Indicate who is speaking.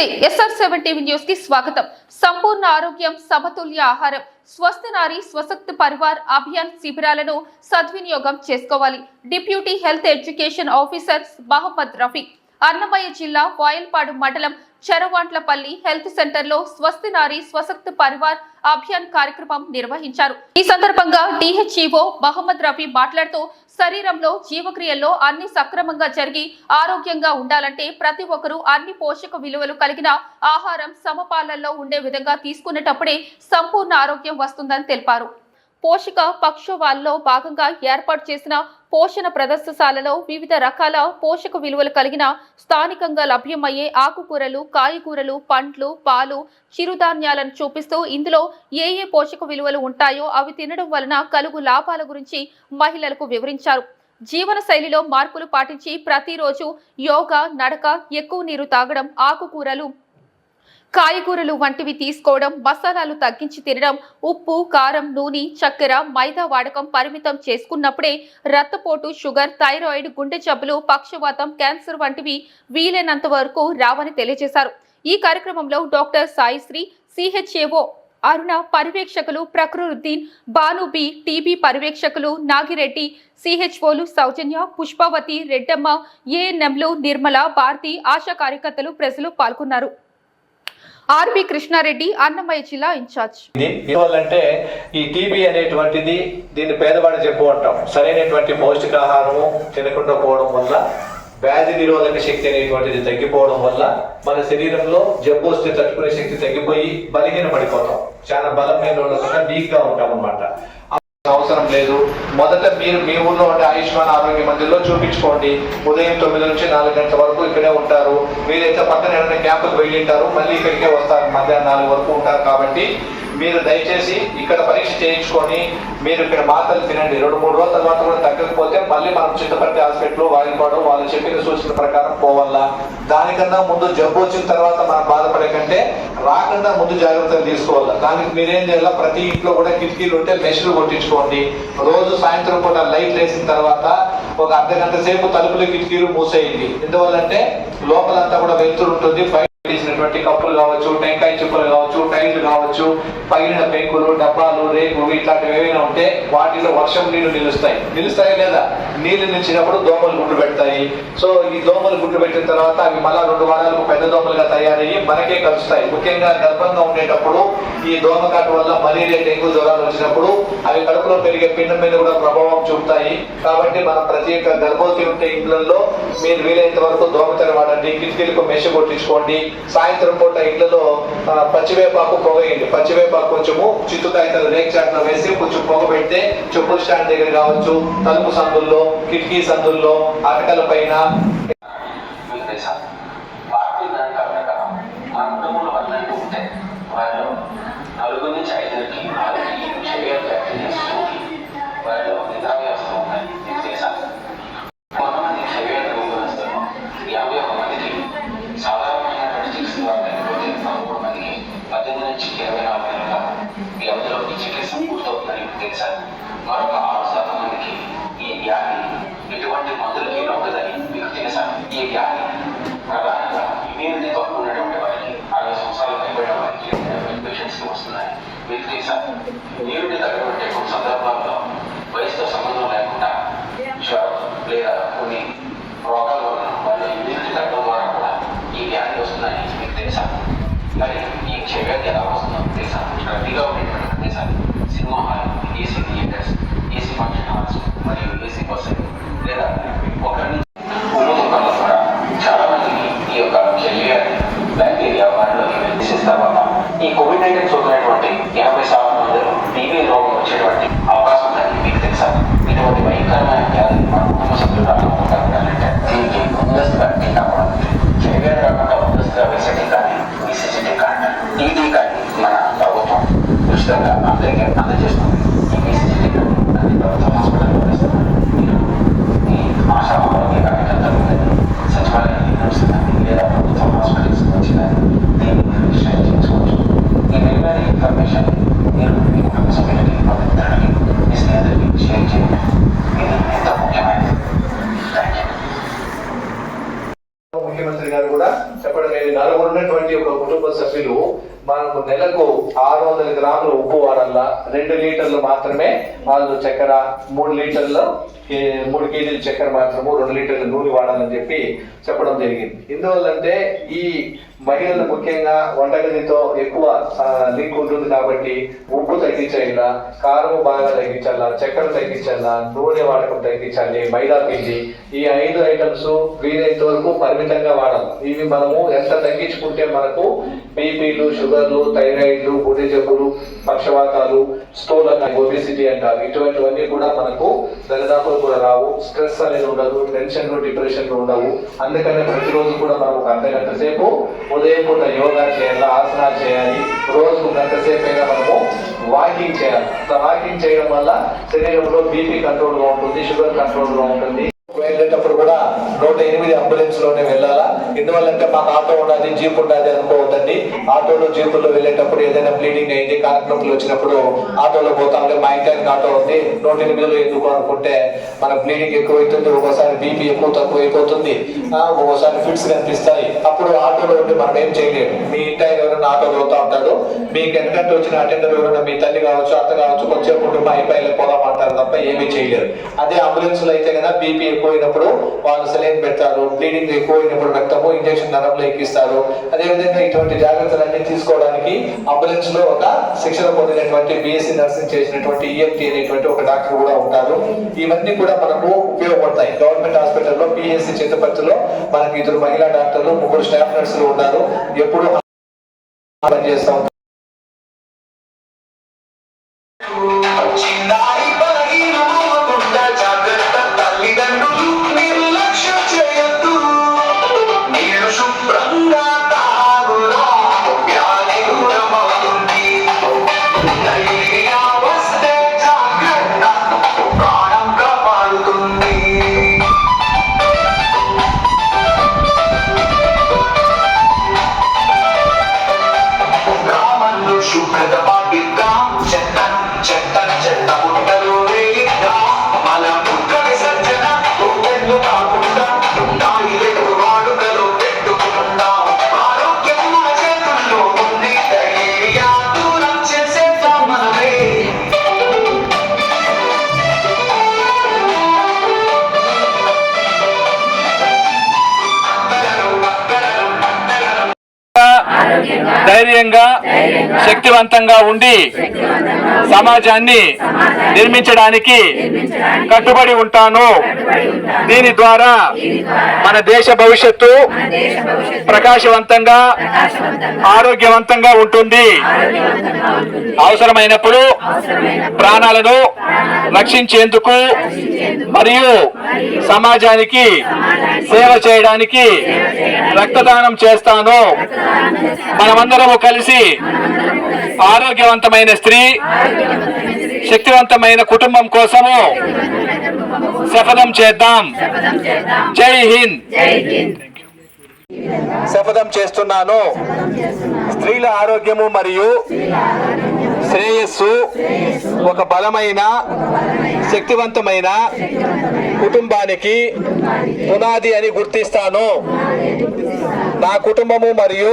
Speaker 1: నమస్తే SR seven TV న్యూస్కి స్వాగతం. సంపూర్ణ ఆరోగ్యం సమతుల్య ఆహారం స్వస్థ నారి స్వశక్తి పరివార్ అభియాన్ శిబిరాలను సద్వినియోగం చేసుకోవాలి. Deputy health education officer Mohammed Rafi. Annamayya జిల్లా వాయల్పాడు మండలం చెరవాంట్లపల్లి హెల్త్ సెంటర్లో స్వస్తి నారి స్వశక్తి పరివార్ అభియాన్ కార్యక్రమం నిర్వహించారు. ఈ సందర్భంగా డిహెచ్ఈఓ మహమ్మద్ రఫీ మాట్లాడుతూ శరీరంలో జీవక్రియల్లో అన్ని సక్రమంగా జరిగి ఆరోగ్యంగా ఉండాలంటే ప్రతి ఒక్కరూ అన్ని పోషక విలువలు కలిగిన ఆహారం సమపాలనలో ఉండే విధంగా తీసుకునేటప్పుడే సంపూర్ణ ఆరోగ్యం వస్తుందని తెలిపారు. పోషక పక్షవాల్లో భాగంగా ఏర్పాటు చేసిన పోషణ ప్రదర్శనశాలలో వివిధ రకాల పోషక విలువలు కలిగిన స్థానికంగా లభ్యమయ్యే ఆకుకూరలు కాయగూరలు పండ్లు పాలు చిరుధాన్యాలను చూపిస్తూ ఇందులో ఏ ఏ పోషక విలువలు ఉంటాయో అవి తినడం వలన కలుగు లాభాల గురించి మహిళలకు వివరించారు. జీవన శైలిలో మార్పులు పాటించి ప్రతిరోజు యోగా నడక ఎక్కువ నీరు తాగడం ఆకుకూరలు కాయగూరలు వంటివి తీసుకోవడం మసాలాలు తగ్గించి తినడం ఉప్పు కారం నూనె చక్కెర మైదా వాడకం పరిమితం చేసుకున్నప్పుడే రక్తపోటు షుగర్ థైరాయిడ్ గుండె జబ్బులు పక్షవాతం క్యాన్సర్ వంటివి వీలైనంత వరకు రావని తెలియజేశారు. ఈ కార్యక్రమంలో డాక్టర్ సాయిశ్రీ సిహెచ్ఏఓ అరుణ పర్యవేక్షకులు ప్రకృద్దీన్ బానుబి టీబీ పర్యవేక్షకులు నాగిరెడ్డి సిహెచ్ఓలు సౌజన్య పుష్పవతి రెడ్డమ్మ ఏఎన్ఎంలు నిర్మల భారతి ఆశా కార్యకర్తలు ప్రజలు పాల్గొన్నారు. ఆర్బి కృష్ణారెడ్డి అన్నమయ్య జిల్లా ఇన్ఛార్జ్.
Speaker 2: అంటే ఈ టీబీ అనేటువంటిది దీన్ని పేదవాడు చెప్పు అంటాం. సరైనటువంటి పౌష్టికాహారము తినకుండా పోవడం వల్ల వ్యాధి నిరోధక శక్తి అనేటువంటిది తగ్గిపోవడం వల్ల మన శరీరంలో జబ్బు వస్తే తట్టుకునే శక్తి తగ్గిపోయి బలహీన పడిపోతాం చాలా బలమైన వాళ్ళకన్నా వీక్గా ఉంటాం అనమాట అవసరం లేదు. మొదట మీరు మీ ఊర్లో ఉండే ఆయుష్మాన్ ఆరోగ్య మందిర్లో చూపించుకోండి. ఉదయం తొమ్మిది నుంచి నాలుగు గంటల వరకు ఇక్కడే ఉంటారు. మీరైతే పక్కన ఏదైనా క్యాంపుకి వెళ్ళింటారు మళ్ళీ ఇక్కడికే వస్తారు. మధ్యాహ్నం నాలుగు వరకు ఉంటారు కాబట్టి మీరు దయచేసి ఇక్కడ పరీక్ష చేయించుకొని మీరు ఇక్కడ మాత్రలు తినండి. రెండు మూడు రోజుల తర్వాత కూడా తగ్గకపోతే మళ్ళీ మనం చిత్తపల్లి హాస్పిటల్ వాయిపోవడం వాళ్ళు చెప్పిన సూచన ప్రకారం పోవాలా దానికన్నా ముందు జబ్బు వచ్చిన తర్వాత మనం బాధపడే కంటే రాకుండా ముందు జాగ్రత్తలు తీసుకోవాలి. దానికి మీరేం చేయాలి? ప్రతి ఇంట్లో కూడా కిటికీలు ఉంటే మెషిన్లు కొట్టించుకోండి. రోజు సాయంత్రం పూట లైట్ వేసిన తర్వాత ఒక అర్ధ గంట సేపు తలుపులు కిటికీలు మూసేయండి. ఎందువల్లంటే లోపలంతా కూడా వెళ్తూ ఉంటుంది. తీసినటువంటి కప్పులు కావచ్చు టెంకాయ చుక్కలు కావచ్చు టైర్లు కావచ్చు పగిలిన పెంకులు డబ్బాలు రేకు ఇట్లాంటివి ఏవైనా ఉంటే వాటిలో వర్షం నీళ్ళు నిలుస్తాయి. నిలుస్తాయి లేదా? నీళ్ళు నిలిచినప్పుడు దోమలు గుడ్లు పెడతాయి. సో ఈ దోమలు గుడ్లు పెట్టిన తర్వాత అవి మళ్ళా రెండు వారాలకు పెద్ద దోమలుగా తయారయ్యి మనకే కలుస్తాయి. ముఖ్యంగా గర్భంగా ఉండేటప్పుడు ఈ దోమకాటు వల్ల మలేరియా డెంగ్యూ జ్వరాలు వచ్చినప్పుడు అవి కడుపులో పెరిగే పిండం మీద కూడా ప్రభావం చూపుతాయి. కాబట్టి మనం ఒక్క గర్భవతి ఉంటే ఇంట్లో మీరు వీలైనంత వరకు దోమతెర వాడండి కిటికీలకు మెష కొట్టించుకోండి. సాయంత్రం పూట ఇళ్ళలో పచ్చివేపాకు పొగ వేయండి పచ్చివేపాకు కొంచెము చిత్తు కాగితాలు రేక్ చాట్లో వేసి కొంచెం పొగ పెడితే చెప్పుల స్టాండ్ దగ్గర కావచ్చు తలుపు సందుల్లో కిటికీ సందుల్లో అటకల పైన.
Speaker 3: పూర్తవుతుందని మరొక ఆరు శాతం మందికి ఈ వ్యాధి ఎటువంటి మందులు లొంగదని మీకు తెలుసా ఈ వ్యాధి ప్రధానంగా ఇమ్యూనిటీతో ఉన్నటువంటి వారికి అరవై సంవత్సరాలు పైబడిన వారికి ఇన్ఫెక్షన్స్ వస్తున్నాయి మీకు తెలుసా ఇమ్యూనిటీ తగ్గినటువంటి కొన్ని సందర్భాల్లో వయసుతో సంబంధం లేకుండా జ్వరం లేదా కొన్ని రోగాల వలన వాళ్ళ ఇమ్యూనిటీ తగ్గడం ద్వారా కూడా ఈ వ్యాధి వస్తుందని మీకు తెలుసా మరి ఈ క్షయ వ్యాధి ఎలా వస్తుందో తెలుసా రద్దీగా ఉండేటువంటి ప్రదేశాలు cinema hall AC theatres AC function halls మరియు ఏసీ బస్సులు లేదా ఒకరి
Speaker 2: నలుగురు ఉన్నటువంటి ఒక కుటుంబ సభ్యులు మనకు నెలకు ఆరు వందల గ్రాములు ఉప్పు వాడాలా రెండు లీటర్లు మాత్రమే వాళ్ళు చక్కెర మూడు లీటర్లు మూడు కేజీలు చక్కెర మాత్రము రెండు లీటర్ల నూనె వాడాలని చెప్పి చెప్పడం జరిగింది. ఎందువల్లంటే ఈ మహిళలు ముఖ్యంగా వంటగదితో ఎక్కువ లింక్ ఉంటుంది కాబట్టి ఉప్పు తగ్గించాలా కారం బాగా తగ్గించాలా చక్కెర తగ్గించాలా నూనె వాడకం తగ్గించాలి మైదా పిండి ఈ ఐదు ఐటమ్స్ వీలైనంత వరకు పరిమితంగా వాడాలి. ఇవి మనము ఎంత తగ్గించుకుంటే మనకు బీపీలు షుగర్లు థైరాయిడ్లు గుండె జబ్బులు పక్షవాతాలు స్థూల ఒబిసిటీ అంటారు. ఇటువంటివన్నీ కూడా మనకు దరిదాపులు కూడా రావు. స్ట్రెస్ అనేది ఉండదు టెన్షన్లు డిప్రెషన్లు ఉండవు. అందుకనే ప్రతిరోజు కూడా మనం ఒక అర్ధ గంట సేపు ఉదయం పూట యోగా చేయాలి ఆసనాలు చేయాలి రోజు గంటసేపు అయినా మనము వాకింగ్ చేయాలి. వాకింగ్ చేయడం వల్ల శరీరంలో బీపీ కంట్రోల్గా ఉంటుంది షుగర్ కంట్రోల్గా ఉంటుంది. నూట ఎనిమిది అంబులెన్స్లోనే వెళ్ళాలా? ఎందువల్లంటే మాకు ఆటో ఉండాలి జీప్ ఉండాలి అనుకోవద్దండి. ఆటోలో జీపుల్లో వెళ్ళేటప్పుడు ఏదైనా బ్లీడింగ్ అయింది కాళ్ళ వచ్చినప్పుడు ఆటోలో అంటే మా ఇంటానికి ఆటో ఉంది. నూట ఎనిమిదిలో ఎందుకు అనుకుంటే మన బ్లీడింగ్ ఎక్కువ అవుతుంది బీపీ ఎక్కువ తక్కువ అయిపోతుంది. ఒక్కోసారి ఫిట్స్ కనిపిస్తాయి. అప్పుడు ఆటోలో ఉండి మనం ఏం చేయలేము. మీ ఇంటి ఆటో పోతా ఉంటాడు మీకు ఎందుకంటే వచ్చిన అటెండర్ ఎవరైనా మీ తల్లి కావచ్చు అత్త కావచ్చు కొంచెం మా అయిపోయి పోదాం అంటారు తప్ప ఏమీ చేయలేరు. అదే అంబులెన్స్లో అయితే కదా బీపీ ఎక్కువైనప్పుడు వాళ్ళు సెలైన్ పెడతారు బ్లీడింగ్ ఎక్కువైనప్పుడు రక్తము ఇంజక్షన్ నరంలో ఎక్కిస్తారు. అదేవిధంగా ఇటువంటి జాగ్రత్తలన్నీ తీసుకోవడానికి అంబులెన్స్లో ఒక శిక్షణ పొందినటువంటి బీఎస్సీ నర్సింగ్ చేసినటువంటి ఈఎంటీ అనేటువంటి ఒక డాక్టర్ కూడా ఉంటారు. ఇవన్నీ కూడా మనకు ఉపయోగపడతాయి. గవర్నమెంట్ హాస్పిటల్లో పిఎస్సి చిత్తపత్తిలో మనకి ఇద్దరు మహిళా డాక్టర్లు ముగ్గురు స్టాఫ్ నర్సులు ఉన్నారు. ఎప్పుడు పనిచేస్తా ఉంటారు
Speaker 4: ధైర్యంగా శక్తివంతంగా ఉండి సమాజాన్ని నిర్మించడానికి కట్టుబడి ఉంటాను. దీని ద్వారా మన దేశ భవిష్యత్తు ప్రకాశవంతంగా ఆరోగ్యవంతంగా ఉంటుంది. అవసరమైనప్పుడు ప్రాణాలను రక్షించేందుకు మరియు సమాజానికి సేవ చేయడానికి రక్తదానం చేస్తాను. మనమందరము కలిసి ఆరోగ్యవంతమైన స్త్రీ శక్తివంతమైన కుటుంబం కోసము శపథం చేద్దాం. జై హింద్.
Speaker 2: శపథం చేస్తున్నాను. స్త్రీల ఆరోగ్యము మరియు శ్రేయస్సు ఒక బలమైన శక్తివంతమైన కుటుంబానికి పునాది అని గుర్తిస్తాను. నా కుటుంబము మరియు